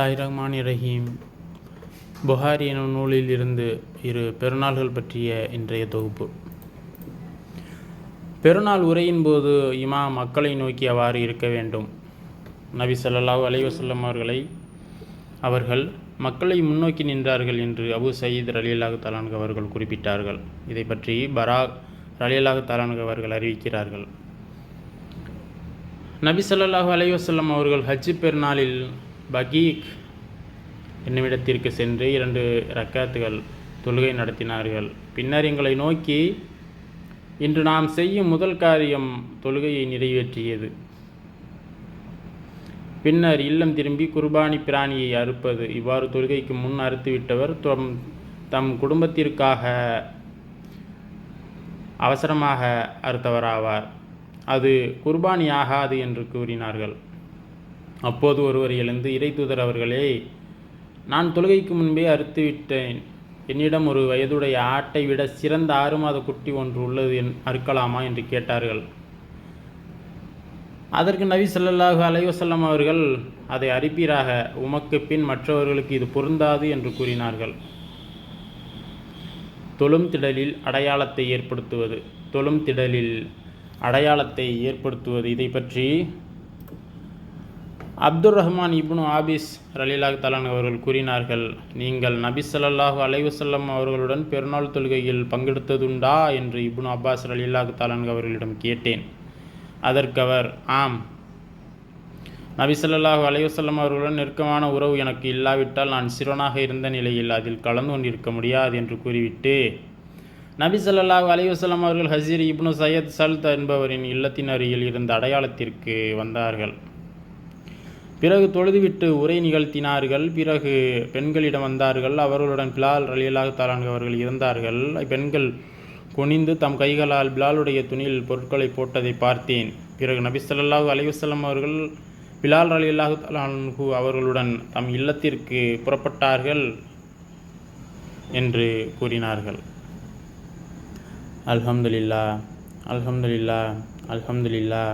ரஹ்மான் ரஹீம் புகாரி எனும் நூலில் இருந்து இரு பெருநாள்கள் பற்றிய இன்றைய தொகுப்பு. பெருநாள் உரையின் போது இமா மக்களை நோக்கி அவ்வாறு இருக்க வேண்டும். நபி சல்லாஹ் அலைவசல்லம் அவர்களை அவர்கள் மக்களை முன்னோக்கி நின்றார்கள் என்று அபு சயீத் ரலியல்லாஹு தலான்கு அவர்கள் குறிப்பிட்டார்கள். இதை பற்றி பராக் ரலியல்லாஹு தலான்கு அவர்கள் அறிவிக்கிறார்கள். நபி சொல்லாஹு அலைவசல்லம் அவர்கள் ஹஜ்ஜி பெருநாளில் பகீக் என்னுமிடத்திற்கு சென்று இரண்டு ரக்காத்துகள் தொழுகை நடத்தினார்கள். பின்னர் எங்களை நோக்கி இன்று நாம் செய்யும் முதல் காரியம் தொழுகையை நிறைவேற்றியது. பின்னர் இல்லம் திரும்பி குர்பானி பிராணியை அறுப்பது. இவ்வாறு தொழுகைக்கு முன் அறுத்துவிட்டவர் தம் தம் குடும்பத்திற்காக அவசரமாக அறுத்தவராவார். அது குர்பானி ஆகாது என்று கூறினார்கள். அப்போது ஒருவர் எழுந்து இறை அவர்களே நான் தொழுகைக்கு முன்பே அறுத்துவிட்டேன். என்னிடம் ஒரு வயதுடைய ஆட்டை விட சிறந்த ஆறு மாத குட்டி ஒன்று உள்ளது என் அறுக்கலாமா? என்று கேட்டார்கள். அதற்கு நபி சொல்லல்லாஹு அலைவசல்லம் அவர்கள் அதை அறுப்பீராக உமக்கு பின் மற்றவர்களுக்கு இது பொருந்தாது என்று கூறினார்கள். தொழும் திடலில் அடையாளத்தை ஏற்படுத்துவது தொழும் திடலில் அடையாளத்தை ஏற்படுத்துவது இதை பற்றி அப்துர் ரஹ்மான் இப்னு ஆபிஸ் ரலீலாக் தலான் அவர்கள் கூறினார்கள் நீங்கள் நபி ஸல்லல்லாஹு அலைவசல்லம் அவர்களுடன் பெருநாள் தொழுகையில் பங்கெடுத்ததுண்டா? என்று இப்னு அப்பாஸ் ரலீலாக் தலான் அவர்களிடம் கேட்டேன். அதற்கவர் ஆம். நபி ஸல்லல்லாஹு அலைவசல்லம் அவர்களுடன் நெருக்கமான உறவு எனக்கு இல்லாவிட்டால் நான் சிறுவனாக இருந்த நிலையில் அதில் கலந்து கொண்டிருக்க முடியாது என்று கூறிவிட்டு நபி ஸல்லல்லாஹு அலைவசல்லம் அவர்கள் ஹசீர் இப்னு சையத் சல்த் என்பவரின் இல்லத்தின் அருகில் இருந்த அடையாளத்திற்கு வந்தார்கள். பிறகு தொழுதுவிட்டு உரை நிகழ்த்தினார்கள். பிறகு பெண்களிடம் வந்தார்கள். அவர்களுடன் பிலால் ரலியலாக தாலான் அவர்கள் இருந்தார்கள். பெண்கள் குனிந்து தம் கைகளால் பிலாலுடைய துணியில் பொருட்களை போட்டதை பார்த்தேன். பிறகு நபி ஸல்லல்லாஹு அலைஹி அவர்கள் பிலால் ரலியல்லாஹு தலான்ஹு அவர்களுடன் தம் இல்லத்திற்கு புறப்பட்டார்கள் என்று கூறினார்கள். அல்ஹம்துலில்லா அல்ஹம்துலில்லா அல்ஹம்துலில்லா